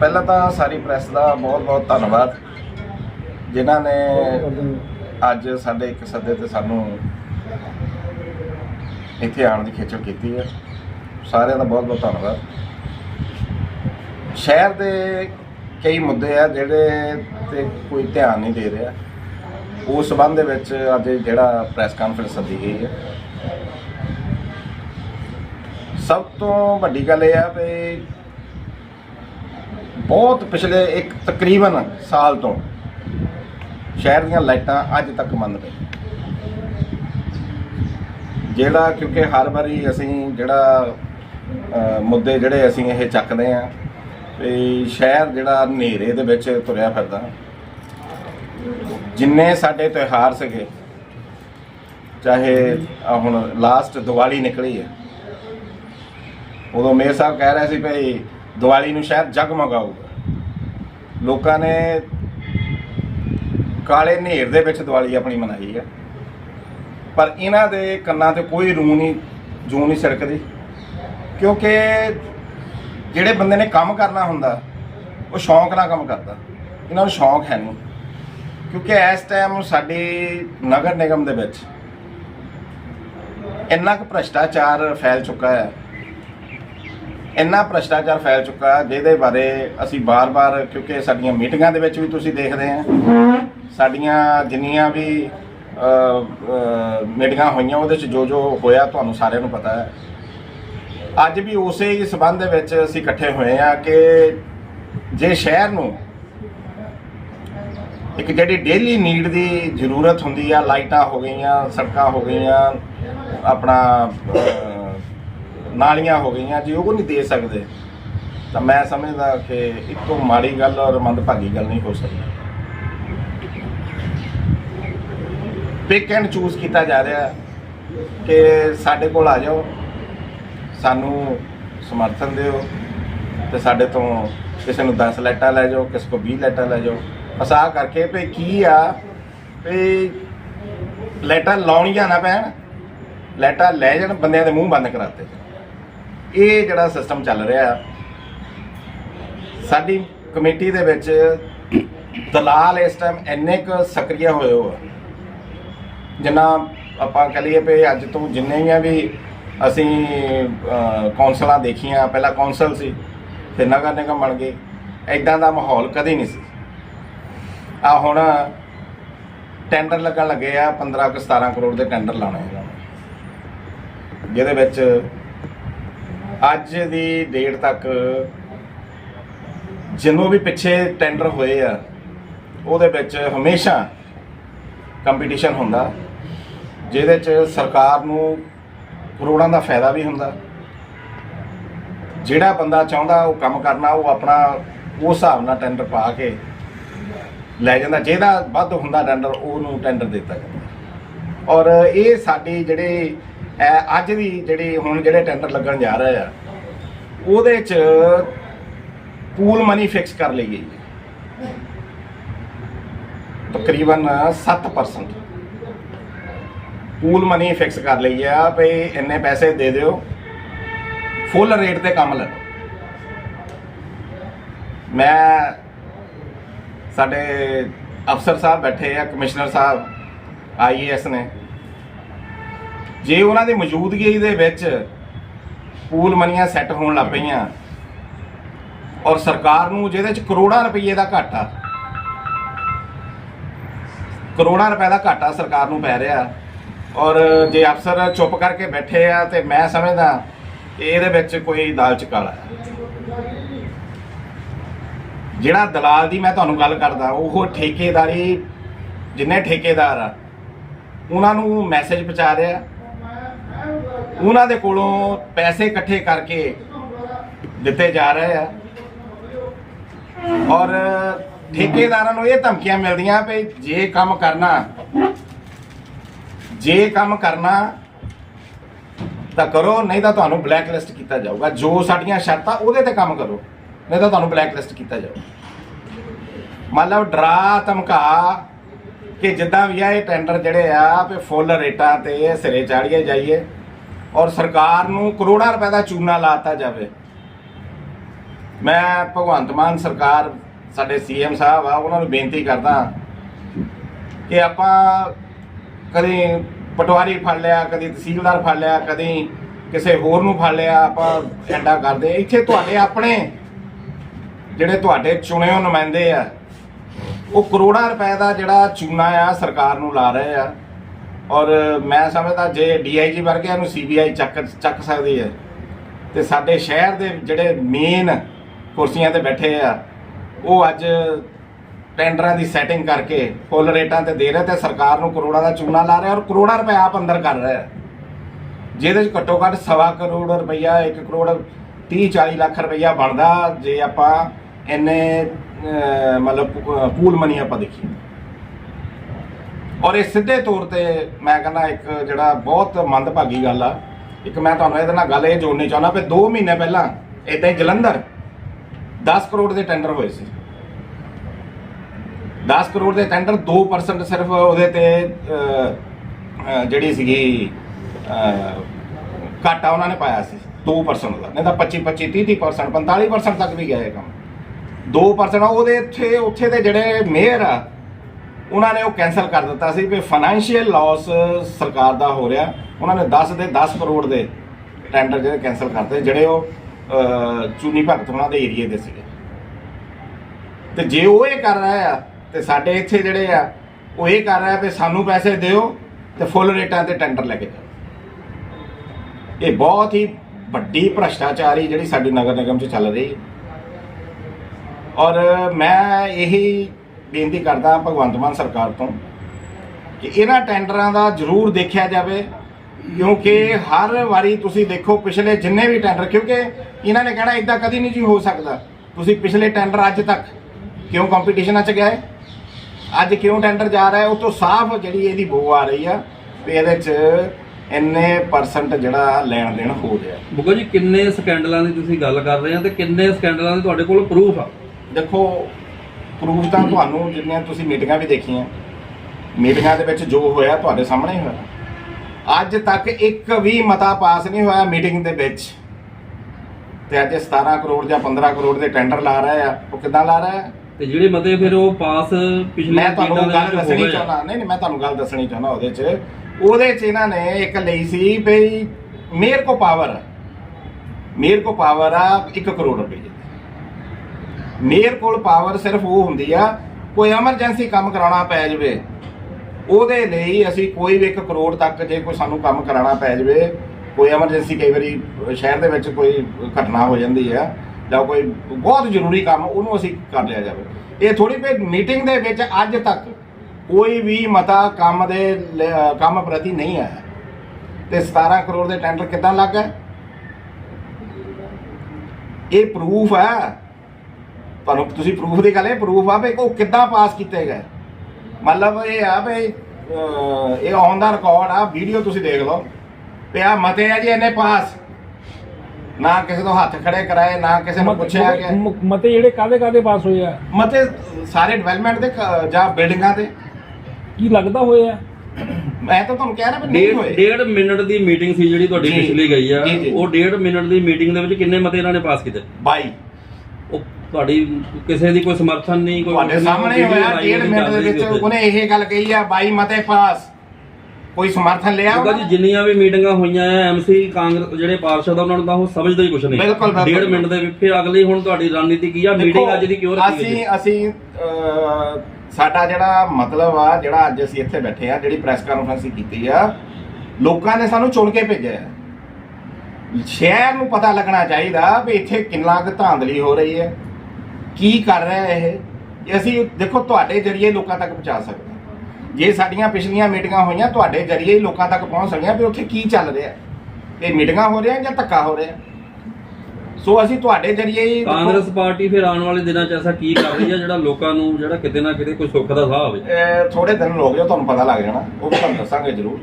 ਪਹਿਲਾਂ ਤਾਂ ਸਾਰੀ ਪ੍ਰੈਸ ਦਾ ਬਹੁਤ-ਬਹੁਤ ਧੰਨਵਾਦ। ਜਿਨ੍ਹਾਂ ਨੇ ਅੱਜ ਸਾਡੇ ਇੱਕ ਸੱਦੇ ਤੇ ਸਾਨੂੰ ਇੱਥੇ ਆਉਣ ਦੀ ਖੇਚਲ ਕੀਤੀ ਹੈ। ਸਾਰਿਆਂ ਦਾ ਬਹੁਤ-ਬਹੁਤ ਧੰਨਵਾਦ। ਸ਼ਹਿਰ ਦੇ ਕਈ ਮੁੱਦੇ ਆ ਜਿਹੜੇ ਤੇ ਕੋਈ ਧਿਆਨ ਨਹੀਂ ਦੇ ਰਿਹਾ। ਉਸ ਸਬੰਧ ਦੇ ਵਿੱਚ ਅੱਜ ਜਿਹੜਾ ਪ੍ਰੈਸ ਕਾਨਫਰੰਸ ਸੱਦੀ ਗਈ ਹੈ। ਸਭ ਤੋਂ ਵੱਡੀ ਗੱਲ ਇਹ ਆ ਵੀ ਬਹੁਤ ਪਿਛਲੇ ਇੱਕ ਤਕਰੀਬਨ ਸਾਲ ਤੋਂ ਸ਼ਹਿਰ ਦੀਆਂ ਲਾਈਟਾਂ ਅੱਜ ਤੱਕ ਬੰਦ ਪਈਆਂ ਜਿਹੜਾ ਕਿਉਂਕਿ ਹਰ ਵਾਰੀ ਅਸੀਂ ਜਿਹੜਾ ਮੁੱਦੇ ਜਿਹੜੇ ਅਸੀਂ ਇਹ ਚੱਕਦੇ ਆ ਵੀ ਸ਼ਹਿਰ ਜਿਹੜਾ ਹਨੇਰੇ ਦੇ ਵਿੱਚ ਤੁਰਿਆ ਫਿਰਦਾ। ਜਿੰਨੇ ਸਾਡੇ ਤਿਉਹਾਰ ਸੀਗੇ, ਚਾਹੇ ਹੁਣ ਲਾਸਟ ਦੀਵਾਲੀ ਨਿਕਲੀ ਹੈ, ਉਦੋਂ ਮੇਰ ਸਾਹਿਬ ਕਹਿ ਰਹੇ ਸੀ ਭਈ ਦੀਵਾਲੀ ਨੂੰ ਸ਼ਹਿਰ ਜਗਮਗਾਊਗਾ। ਲੋਕਾਂ ਨੇ ਕਾਲੇ ਹਨੇਰ ਦੇ ਵਿੱਚ ਦੀਵਾਲੀ ਆਪਣੀ ਮਨਾਈ ਹੈ ਪਰ ਇਹਨਾਂ ਦੇ ਕੰਨਾਂ ਤੇ ਕੋਈ ਰੂ ਨਹੀਂ ਜੂ ਨਹੀਂ ਸਿਰਕਦੀ। ਕਿਉਂਕਿ ਜਿਹੜੇ ਬੰਦੇ ਨੇ ਕੰਮ ਕਰਨਾ ਹੁੰਦਾ, ਉਹ ਸ਼ੌਂਕ ਨਾਲ ਕੰਮ ਕਰਦਾ। ਇਹਨਾਂ ਨੂੰ ਸ਼ੌਂਕ ਹੈ ਨਹੀਂ। ਕਿਉਂਕਿ ਇਸ ਟਾਈਮ ਸਾਡੀ ਨਗਰ ਨਿਗਮ ਦੇ ਵਿੱਚ ਇੰਨਾ ਕੁ ਭ੍ਰਸ਼ਟਾਚਾਰ ਫੈਲ ਚੁੱਕਾ ਹੈ। ਇੰਨਾ ਭ੍ਰਸ਼ਟਾਚਾਰ ਫੈਲ ਚੁੱਕਾ ਜਿਹਦੇ ਬਾਰੇ ਅਸੀਂ ਬਾਰ-ਬਾਰ, ਕਿਉਂਕਿ ਸਾਡੀਆਂ ਮੀਟਿੰਗਾਂ ਦੇ ਵਿੱਚ ਵੀ ਤੁਸੀਂ ਦੇਖਦੇ ਆ। ਸਾਡੀਆਂ ਜਿੰਨੀਆਂ ਵੀ ਮੀਟਿੰਗਾਂ ਹੋਈਆਂ, ਉਹਦੇ ਵਿੱਚ ਜੋ ਜੋ ਹੋਇਆ ਤੁਹਾਨੂੰ ਸਾਰਿਆਂ ਨੂੰ ਪਤਾ ਹੈ। ਅੱਜ ਵੀ ਉਸੇ ਹੀ ਸਬੰਧ ਦੇ ਵਿੱਚ ਅਸੀਂ ਇਕੱਠੇ ਹੋਏ ਆ ਕਿ ਜੇ ਸ਼ਹਿਰ ਨੂੰ ਇੱਕ ਜਿਹੜੀ ਡੇਲੀ ਨੀਡ ਦੀ ਜ਼ਰੂਰਤ ਹੁੰਦੀ ਆ, ਲਾਈਟਾਂ ਹੋ ਗਈਆਂ, ਸੜਕਾਂ ਹੋ ਗਈਆਂ, ਆਪਣਾ ਨਾਲੀਆਂ ਹੋ ਗਈਆਂ ਜੇ, ਉਹ ਨਹੀਂ ਦੇ ਸਕਦੇ। ਤਾਂ ਮੈਂ ਸਮਝਦਾ ਕਿ ਇੱਕੋ ਮਾੜੀ ਗੱਲ ਔਰ ਮੰਦਭਾਗੀ ਗੱਲ ਨਹੀਂ ਹੋ ਸਕਦੀ। ਪਿਕ ਐਂਡ ਚੂਜ਼ ਕੀਤਾ ਜਾ ਰਿਹਾ ਕਿ ਸਾਡੇ ਕੋਲ ਆ ਜਾਓ, ਸਾਨੂੰ ਸਮਰਥਨ ਦਿਓ ਤੇ ਸਾਡੇ ਤੋਂ ਕਿਸੇ ਨੂੰ 10 ਲਾਈਟਾਂ ਲੈ ਜਾਓ, ਕਿਸੇ ਕੋ 20 ਲਾਈਟਾਂ ਲੈ ਜਾਓ। ਬਸ ਕਰਕੇ ਵੀ ਕੀ ਆ ਵੀ ਲਾਈਟਾਂ ਲਾਉਣੀਆਂ ਨਾ ਪੈਣ ਲਾਈਟਾਂ ਲੈ ਜਾਣ, ਬੰਦਿਆਂ ਦੇ ਮੂੰਹ ਬੰਦ ਕਰਾਤੇ ਇਹ ਜਿਹੜਾ ਸਿਸਟਮ ਚੱਲ ਰਿਹਾ ਸਾਡੀ ਕਮੇਟੀ ਦੇ ਵਿੱਚ ਦਲਾਲ ਇਸ ਟਾਈਮ ਇੰਨੇ ਕੁ ਸਕਰੀਆ ਹੋਏ ਹੋ ਆ। ਜਿੰਨਾ ਆਪਾਂ ਕਹ ਲਈਏ ਵੀ ਅੱਜ ਤੋਂ ਜਿੰਨੀਆਂ ਵੀ ਅਸੀਂ ਕੌਂਸਲਾਂ ਦੇਖੀਆਂ, ਪਹਿਲਾਂ ਕੌਂਸਲ ਸੀ, ਫਿਰ ਨਗਰ ਨਿਗਮ ਬਣ ਗਏ। ਐਦਾਂ ਦਾ ਮਾਹੌਲ ਕਦੇ ਨਹੀਂ ਸੀ। ਆ ਹੁਣ ਟੈਂਡਰ ਲੱਗਣ ਲੱਗੇ ਆ 15 ਕੁ 17 ਕਰੋੜ ਦੇ ਟੈਂਡਰ ਲਾਣੇ ਇਹਨਾਂ ਜਿਹਦੇ ਵਿੱਚ ਅੱਜ ਦੀ ਡੇਟ ਤੱਕ ਜਿੰਨੂੰ ਵੀ ਪਿੱਛੇ ਟੈਂਡਰ ਹੋਏ ਆ, ਉਹਦੇ ਵਿੱਚ ਹਮੇਸ਼ਾ ਕੰਪੀਟੀਸ਼ਨ ਹੁੰਦਾ, ਜਿਹਦੇ ਚ ਸਰਕਾਰ ਨੂੰ ਕਰੋੜਾਂ ਦਾ ਫਾਇਦਾ ਵੀ ਹੁੰਦਾ। ਜਿਹੜਾ ਬੰਦਾ ਚਾਹੁੰਦਾ ਉਹ ਕੰਮ ਕਰਨਾ, ਉਹ ਆਪਣਾ ਉਸ ਹਿਸਾਬ ਨਾਲ ਟੈਂਡਰ ਪਾ ਕੇ ਲੈ ਜਾਂਦਾ, ਜਿਹਦਾ ਵੱਧ ਹੁੰਦਾ ਟੈਂਡਰ ਉਹਨੂੰ ਟੈਂਡਰ ਦਿੱਤਾ ਜਾਂਦਾ। ਔਰ ਇਹ ਸਾਡੀ ਜਿਹੜੇ ਅੱਜ ਦੀ ਜਿਹੜੀ ਹੁਣ ਜਿਹੜੇ ਟੈਂਡਰ ਲੱਗਣ ਜਾ ਰਹੇ ਆ, ਉਹਦੇ ਚ ਪੂਲ ਮਨੀ ਫਿਕਸ ਕਰ ਲਈ ਗਈ ਤਕਰੀਬਨ 7% ਪੂਲ ਮਨੀ ਫਿਕਸ ਕਰ ਲਈ ਆ ਵੀ ਇੰਨੇ ਪੈਸੇ ਦੇ ਦਿਓ ਫੁੱਲ ਰੇਟ ਤੇ ਕੰਮ ਲੈ ਮੈਂ ਸਾਡੇ ਅਫਸਰ ਸਾਹਿਬ ਬੈਠੇ ਆ, ਕਮਿਸ਼ਨਰ ਸਾਹਿਬ ਆਈਏਐਸ ਨੇ। ਜੇ ਉਹਨਾਂ ਦੀ ਮੌਜੂਦਗੀ ਦੇ ਵਿੱਚ ਪੂਲ ਮਨੀਆਂ ਸੈੱਟ ਹੋਣ ਲੱਗ ਪਈਆਂ ਔਰ ਸਰਕਾਰ ਨੂੰ ਜਿਹਦੇ ਚ ਕਰੋੜਾਂ ਰੁਪਏ ਦਾ ਘਾਟਾ, ਕਰੋੜਾਂ ਰੁਪਏ ਦਾ ਘਾਟਾ ਸਰਕਾਰ ਨੂੰ ਪੈ ਰਿਹਾ ਔਰ ਜੇ ਅਫਸਰ ਚੁੱਪ ਕਰਕੇ ਬੈਠੇ ਆ ਤੇ ਮੈਂ ਸਮਝਦਾ ਇਹਦੇ ਵਿੱਚ ਕੋਈ ਦਾਲ ਚ ਕਾਲਾ ਜਿਹੜਾ ਦਲਾਲ ਦੀ ਮੈਂ ਤੁਹਾਨੂੰ ਗੱਲ ਕਰਦਾ, ਉਹ ਠੇਕੇਦਾਰੀ, ਜਿੰਨੇ ਠੇਕੇਦਾਰ ਆ, ਉਹਨਾਂ ਨੂੰ ਮੈਸੇਜ ਪਹੁੰਚਾ ਰਿਹਾ। ਉਹਨਾਂ ਦੇ ਕੋਲੋਂ ਪੈਸੇ ਇਕੱਠੇ ਕਰਕੇ ਦਿੱਤੇ ਜਾ ਰਹੇ ਆ। ਔਰ ਠੇਕੇਦਾਰਾਂ ਨੂੰ ਇਹ ਧਮਕੀਆਂ ਮਿਲਦੀਆਂ ਵੀ ਜੇ ਕੰਮ ਕਰਨਾ, ਜੇ ਕੰਮ ਕਰਨਾ ਤਾਂ ਕਰੋ, ਨਹੀਂ ਤਾਂ ਤੁਹਾਨੂੰ ਬਲੈਕ ਲਿਸਟ ਕੀਤਾ ਜਾਊਗਾ। ਜੋ ਸਾਡੀਆਂ ਸ਼ਰਤਾਂ, ਉਹਦੇ ਤੇ ਕੰਮ ਕਰੋ, ਨਹੀਂ ਤਾਂ ਤੁਹਾਨੂੰ ਬਲੈਕ ਲਿਸਟ ਕੀਤਾ ਜਾਊਗਾ। ਮਤਲਬ ਡਰਾ, ਧਮਕਾ ਕਿ ਜਿੱਦਾਂ ਵੀ ਆ, ਇਹ ਟੈਂਡਰ ਜਿਹੜੇ ਆ, ਵੀ ਫੁੱਲ ਰੇਟਾਂ ਤੇ ਸਿਰੇ ਚਾੜੀਏ, ਜਾਈਏ। ਔਰ ਸਰਕਾਰ ਨੂੰ ਕਰੋੜਾਂ ਰੁਪਏ ਦਾ ਚੂਨਾ ਲਾਤਾ ਜਾਵੇ। ਮੈਂ ਭਗਵੰਤ ਮਾਨ ਸਰਕਾਰ, ਸਾਡੇ ਸੀਐਮ ਸਾਹਿਬ ਆ, ਉਹਨਾਂ ਨੂੰ ਬੇਨਤੀ ਕਰਦਾ ਕਿ ਆਪਾਂ ਕਦੇ ਪਟਵਾਰੀ ਫੜ ਲਿਆ, ਕਦੇ ਤਹਿਸੀਲਦਾਰ ਫੜ ਲਿਆ, ਕਦੇ ਕਿਸੇ ਹੋਰ ਨੂੰ ਫੜ ਲਿਆ, ਆਪਾਂ ਐਡਾ ਕਰਦੇ। ਇੱਥੇ ਤੁਹਾਡੇ ਆਪਣੇ ਜਿਹੜੇ ਤੁਹਾਡੇ ਚੁਣੇ ਹੋਏ ਨੁਮਾਇੰਦੇ ਆ, ਉਹ ਕਰੋੜਾਂ ਰੁਪਏ ਦਾ ਜਿਹੜਾ ਚੂਨਾ ਆ, ਸਰਕਾਰ ਨੂੰ ਲਾ ਰਹੇ ਆ। ਔਰ ਮੈਂ ਸਮਝਦਾ ਜੇ ਡੀਆਈਜੀ ਵਰਗਿਆਂ ਨੂੰ ਸੀਬੀਆਈ ਚੱਕ ਚੱਕ ਸਕਦੀ ਹੈ। ਤੇ ਸਾਡੇ ਸ਼ਹਿਰ ਦੇ ਜਿਹੜੇ ਮੇਨ ਕੁਰਸੀਆਂ ਤੇ ਬੈਠੇ ਆ ਉਹ ਅੱਜ ਟੈਂਡਰਾਂ ਦੀ ਸੈਟਿੰਗ ਕਰਕੇ ਫੁੱਲ ਰੇਟਾਂ ਤੇ ਦੇ ਰਹੇ ਤੇ ਸਰਕਾਰ ਨੂੰ ਕਰੋੜਾਂ ਦਾ ਚੂਨਾ ਲਾ ਰਿਹਾ ਔਰ ਕਰੋੜਾਂ ਰੁਪਏ ਆਪ ਅੰਦਰ ਕਰ ਰਿਹਾ। ਜਿਹਦੇ ਚ ਘੱਟੋ ਘੱਟ ਸਵਾ ਕਰੋੜ ਰੁਪਈਆ 1 ਕਰੋੜ 30 40 ਲੱਖ ਰੁਪਈਆ ਬਣਦਾ ਜੇ ਆਪਾਂ ਇੰਨੇ ਅਹ, ਮਤਲਬ ਪੂਲ ਮਨੀ ਆਪਾਂ ਦੇਖੀਏ। ਔਰ ਇਹ ਸਿੱਧੇ ਤੌਰ ਤੇ ਮੈਂ ਕਹਿੰਦਾ ਇੱਕ ਜਿਹੜਾ ਬਹੁਤ ਮੰਦਭਾਗੀ ਗੱਲ ਆ ਇੱਕ ਮੈਂ ਤੁਹਾਨੂੰ ਇਹਦੇ ਨਾਲ ਗੱਲ ਇਹ ਜੋੜਨੀ ਚਾਹੁੰਦਾ ਵੀ 2 ਮਹੀਨੇ ਪਹਿਲਾਂ ਇਦਾਂ ਹੀ ਜਲੰਧਰ 10 ਕਰੋੜ ਦੇ ਟੈਂਡਰ ਹੋਏ ਸੀ। 10 ਕਰੋੜ ਦੇ ਟੈਂਡਰ 2% ਸਿਰਫ ਉਹਦੇ ਤੇ ਜਿਹੜੀ ਸੀਗੀ ਅਹ, ਘਾਟਾ ਉਹਨਾਂ ਨੇ ਪਾਇਆ ਸੀ 2% ਦਾ। ਨਹੀਂ ਤਾਂ 25 25 30 30% 45% ਤੱਕ ਵੀ ਗਿਆ ਇਹ ਕੰਮ। 2% ਉਹਦੇ ਉੱਥੇ ਉੱਥੇ ਦੇ ਜਿਹੜੇ ਮੇਅਰ ਆ ਉਹਨਾਂ ਨੇ ਉਹ ਕੈਨਸਲ ਕਰ ਦਿੱਤਾ ਸੀ ਵੀ ਫਾਈਨੈਂਸ਼ੀਅਲ ਲਾਸ ਸਰਕਾਰ ਦਾ ਹੋ ਰਿਹਾ। ਉਹਨਾਂ ਨੇ 10 ਦੇ 10 ਕਰੋੜ ਦੇ ਟੈਂਡਰ ਜਿਹੜੇ ਕੈਨਸਲ ਕਰਤੇ, ਜਿਹੜੇ ਉਹ ਚੂਨੀ ਭਗਤ ਉਹਨਾਂ ਦੇ ਏਰੀਏ ਦੇ ਸੀਗੇ। ਤੇ ਜੇ ਉਹ ਇਹ ਕਰ ਰਿਹਾ ਆ, ਤੇ ਸਾਡੇ ਇੱਥੇ ਜਿਹੜੇ ਆ, ਉਹ ਇਹ ਕਰ ਰਿਹਾ ਵੀ ਸਾਨੂੰ ਪੈਸੇ ਦਿਓ ਤੇ ਫੁੱਲ ਰੇਟਾਂ ਤੇ ਟੈਂਡਰ ਲੈ ਕੇ ਜਾਓ। ਇਹ ਬਹੁਤ ਹੀ ਵੱਡੀ ਭ੍ਰਸ਼ਟਾਚਾਰੀ ਜਿਹੜੀ ਸਾਡੀ ਨਗਰ ਨਿਗਮ 'ਚ ਚੱਲ ਰਹੀ। ਹੈ ਔਰ ਮੈਂ ਇਹੀ ਬੇਨਤੀ ਕਰਦਾ ਭਗਵੰਤ ਮਾਨ ਸਰਕਾਰ ਤੋਂ ਕਿ ਇਹਨਾਂ ਟੈਂਡਰਾਂ ਦਾ ਜ਼ਰੂਰ ਦੇਖਿਆ ਜਾਵੇ ਕਿਉਂਕਿ ਹਰ ਵਾਰੀ ਤੁਸੀਂ ਦੇਖੋ ਪਿਛਲੇ ਜਿੰਨੇ ਵੀ ਟੈਂਡਰ ਕਿਉਂਕਿ ਇਹਨਾਂ ਨੇ ਕਹਿਣਾ ਇਦਾਂ ਕਦੀ ਨਹੀਂ ਜੀ ਹੋ ਸਕਦਾ। ਤੁਸੀਂ ਪਿਛਲੇ ਟੈਂਡਰ ਅੱਜ ਤੱਕ ਕਿਉਂ ਕੰਪੀਟੀਸ਼ਨਾਂ 'ਚ ਗਏ? ਅੱਜ ਕਿਉਂ ਟੈਂਡਰ ਜਾ ਰਿਹਾ? ਹੈ ਉਹ ਤੋਂ ਸਾਫ਼ ਜਿਹੜੀ ਇਹਦੀ ਬੋ ਆ ਰਹੀ ਆ ਵੀ ਇਹਦੇ 'ਚ ਇੰਨੇ ਪਰਸੈਂਟ ਜਿਹੜਾ ਲੈਣ ਦੇਣ ਹੋ ਰਿਹਾ। ਬੁੱਗਾ ਜੀ ਕਿੰਨੇ ਸਕੈਂਡਲਾਂ ਦੀ ਤੁਸੀਂ ਗੱਲ ਕਰ ਰਹੇ ਆ ਤੇ ਕਿੰਨੇ ਸਕੈਂਡਲਾਂ ਦੇ ਤੁਹਾਡੇ ਕੋਲ ਪ੍ਰੂਫ ਆ? ਦੇਖੋ ਪ੍ਰੂਫ ਤਾਂ ਤੁਹਾਨੂੰ ਜਿੰਨੀਆਂ ਤੁਸੀਂ ਮੀਟਿੰਗਾਂ ਵੀ ਦੇਖੀਆਂ। ਮੀਟਿੰਗਾਂ ਦੇ ਵਿੱਚ ਜੋ ਹੋਇਆ ਤੁਹਾਡੇ ਸਾਹਮਣੇ ਹੀ ਹੋਇਆ। ਅੱਜ ਤੱਕ ਇੱਕ ਵੀ ਮਤਾ ਪਾਸ ਨਹੀਂ ਹੋਇਆ ਮੀਟਿੰਗ ਦੇ ਵਿੱਚ। ਤੇ ਅੱਜ 17 ਕਰੋੜ ਜਾਂ 15 ਕਰੋੜ ਦੇ ਟੈਂਡਰ ਲਾ ਰਹੇ ਆ। ਉਹ ਕਿੱਦਾਂ ਲਾ ਰਹੇ ਆ? ਤੇ ਜਿਹੜੇ ਮਤੇ ਫਿਰ ਉਹ ਪਾਸ ਪਿਛਲੇ ਮੈਂ ਤੁਹਾਨੂੰ ਗੱਲ ਦੱਸਣੀ। ਚਾਹੁੰਦਾ। ਨਹੀਂ ਨਹੀਂ ਮੈਂ ਤੁਹਾਨੂੰ ਗੱਲ ਦੱਸਣੀ ਚਾਹੁੰਦਾ ਉਹਦੇ 'ਚ। ਉਹਦੇ 'ਚ ਇਹਨਾਂ ਨੇ ਇੱਕ ਲਈ ਸੀ ਵੀ ਮੇਰ ਕੋ ਪਾਵਰ ਮੇਰ ਕੋ ਪਾਵਰ ਆ 1 ਕਰੋੜ ਰੁਪਏ। ਮੇਅਰ ਕੋਲ ਪਾਵਰ ਸਿਰਫ ਉਹ ਹੁੰਦੀ ਆ, ਕੋਈ ਐਮਰਜੈਂਸੀ ਕੰਮ ਕਰਾਉਣਾ ਪੈ ਜਾਵੇ। ਉਹਦੇ ਲਈ ਅਸੀਂ ਕੋਈ ਵੀ 1 ਕਰੋੜ ਤੱਕ ਜੇ ਕੋਈ ਸਾਨੂੰ ਕੰਮ ਕਰਾਉਣਾ ਪੈ ਜਾਵੇ, ਕੋਈ ਐਮਰਜੈਂਸੀ ਕਈ ਵਾਰੀ ਸ਼ਹਿਰ ਦੇ ਵਿੱਚ ਕੋਈ ਘਟਨਾ ਹੋ ਜਾਂਦੀ ਆ, ਜਾਂ ਕੋਈ ਬਹੁਤ ਜ਼ਰੂਰੀ ਕੰਮ, ਉਹਨੂੰ ਅਸੀਂ ਕਰ ਲਿਆ ਜਾਵੇ। ਇਹ ਥੋੜੀ ਵੀ ਮੀਟਿੰਗ ਦੇ ਵਿੱਚ ਅੱਜ ਤੱਕ ਕੋਈ ਵੀ ਮਤਾ ਕੰਮ ਦੇ ਲ- ਕੰਮ ਪ੍ਰਤੀ ਨਹੀਂ ਆਇਆ। ਤੇ 17 ਕਰੋੜ ਦੇ ਟੈਂਡਰ ਕਿੱਦਾਂ ਲੱਗ ਗਏ? ਇਹ ਪ੍ਰੂਫ ਹੈ ਤੁਹਾਨੂੰ ਤੁਸੀਂ ਪ੍ਰੂਫ ਦੀ ਗੱਲ ਪ੍ਰੂਫ ਆ ਵੀ ਉਹ ਕਿੱਦਾਂ ਪਾਸ ਕੀਤੇ ਗਏ। ਮਤਲਬ ਇਹ ਆ ਵੀ ਅਹ, ਇਹ ਔਨ ਦਾ ਰਿਕਾਰਡ ਆ ਵੀਡੀਓ ਤੁਸੀਂ ਦੇਖ ਲਓ। ਤੇ ਆ ਮਤੇ ਆ ਜੀ ਇਹਨੇ ਪਾਸ ਨਾ ਕਿਸੇ ਤੋਂ ਹੱਥ ਖੜੇ ਕਰਾਏ ਨਾ ਕਿਸੇ ਨੂੰ ਪੁੱਛਿਆ ਗਿਆ। ਮ- ਮਤੇ ਜਿਹੜੇ ਕਾਦੇ ਕਾਦੇ ਪਾਸ ਹੋਏ ਆ? ਮਤੇ ਸਾਰੇ ਡਿਵੈਲਪਮੈਂਟ ਦੇ ਕ- ਜਾਂ ਬਿਲਡਿੰਗਾਂ ਤੇ। ਕੀ ਲੱਗਦਾ ਹੋਏ ਆ ਮੈਂ ਤਾਂ ਤੁਹਾਨੂੰ ਕਹਿ ਰਿਹਾ ਵੀ ਨਹੀਂ ਡੇਢ ਹੋਏ। ਡੇਢ ਮਿੰਟ ਦੀ ਮੀਟਿੰਗ ਸੀ ਜਿਹੜੀ ਤੁਹਾਡੀ ਜੀ। ਪਿਛਲੀ ਗਈ ਆ। ਜੀ, ਜੀ। ਉਹ ਡੇਢ ਮਿੰਟ ਦੀ ਮੀਟਿੰਗ ਦੇ ਵਿੱਚ ਕਿੰਨੇ ਮਤੇ ਇਹਨਾਂ ਨੇ ਪਾਸ ਕੀਤੇ? 22 ਉਹ ਤੁਹਾਡੀ ਕਿਸੇ ਦੀ ਕੋਈ ਸਮਰਥਨ ਨਹੀਂ ਕੋਈ ਤੁਹਾਡੇ ਸਾਹਮਣੇ ਹੋਇਆ ਲਾਈ ਡੇਢ ਹੋਈ ਮਿੰਟ ਦੇ ਵਿੱਚ। ਉਹਨੇ ਇਹ ਗੱਲ ਕਹੀ ਆ 22 ਮਤੇ ਪਾਸ ਕੋਈ ਸਮਰਥਨ ਲਿਆ ਬੁੱਗਾ ਜੀ? ਜਿੰਨੀਆਂ ਵੀ ਮੀਟਿੰਗਾਂ ਹੋਈਆਂ ਆ ਐਮਸੀ ਕਾਂਗਰਸ ਜਿਹੜੇ ਪਾਰਸ਼ਦ ਉਹਨਾਂ ਨੂੰ ਤਾਂ ਉਹ ਸਮਝਦਾ ਹੀ ਕੁਝ ਨਹੀਂ ਬਿਲਕੁਲ, ਬਿਲਕੁਲ। ਡੇਢ ਮਿੰਟ ਦੇ ਵਿੱਚ ਫਿਰ ਅਗਲੀ ਹੁਣ ਤੁਹਾਡੀ ਰਣਨੀਤੀ ਕੀ ਆ ਮੀਟਿੰਗ ਅੱਜ ਦੀ ਕਿਉਂ ਰੱਖੀ ਅਸੀਂ ਅਸੀਂ ਸਾਡਾ ਜਿਹੜਾ ਮਤਲਬ ਆ ਜਿਹੜਾ ਅੱਜ ਅਸੀਂ ਇੱਥੇ ਬੈਠੇ ਆ ਜਿਹੜੀ ਪ੍ਰੈਸ ਕਾਨਫਰੰਸ ਕੀਤੀ ਆ ਲੋਕਾਂ ਨੇ ਸਾਨੂੰ ਚੁਣ ਕੇ ਭੇਜਿਆ ਹੈ। ਸ਼ਹਿਰ ਨੂੰ ਪਤਾ ਲੱਗਣਾ ਚਾਹੀਦਾ ਵੀ ਇੱਥੇ ਕਿੰਨਾ ਕੁ ਧਾਂਦਲੀ ਹੋ ਰਹੀ ਹੈ ਕੀ ਕਰ ਰਿਹਾ ਇਹ? ਅਸੀਂ ਦੇਖੋ ਤੁਹਾਡੇ ਜਰੀਏ ਲੋਕਾਂ ਤੱਕ ਪਹੁੰਚਾ ਸਕਦੇ ਹਾਂ। ਜੇ ਸਾਡੀਆਂ ਪਿਛਲੀਆਂ ਮੀਟਿੰਗਾਂ ਹੋਈਆਂ ਤੁਹਾਡੇ ਜਰੀਏ ਹੀ ਲੋਕਾਂ ਤੱਕ ਪਹੁੰਚ ਸਕੀਆਂ ਵੀ ਉੱਥੇ ਕੀ ਚੱਲ ਰਿਹਾ। ਇਹ ਮੀਟਿੰਗਾਂ ਹੋ ਰਹੀਆਂ ਜਾਂ ਧੱਕਾ ਹੋ ਰਿਹਾ? ਸੋ ਅਸੀਂ ਤੁਹਾਡੇ ਜਰੀਏ ਹੀ ਕਾਂਗਰਸ ਪਾਰਟੀ ਫਿਰ ਆਉਣ ਵਾਲੇ ਦਿਨਾਂ 'ਚ ਐਸਾ ਕੀ ਕਰ ਰਹੀ ਆ ਜਿਹੜਾ ਲੋਕਾਂ ਨੂੰ ਜਿਹੜਾ ਕਿਤੇ ਨਾ ਕਿਤੇ ਕੋਈ ਸੁੱਖ ਦਾ ਸਾਹ ਹੋਵੇ? ਥੋੜੇ ਦਿਨ ਲੋਕ ਜੋ ਤੁਹਾਨੂੰ ਪਤਾ ਲੱਗ ਜਾਣਾ ਉਹ ਵੀ ਤੁਹਾਨੂੰ ਦੱਸਾਂਗੇ ਜ਼ਰੂਰ।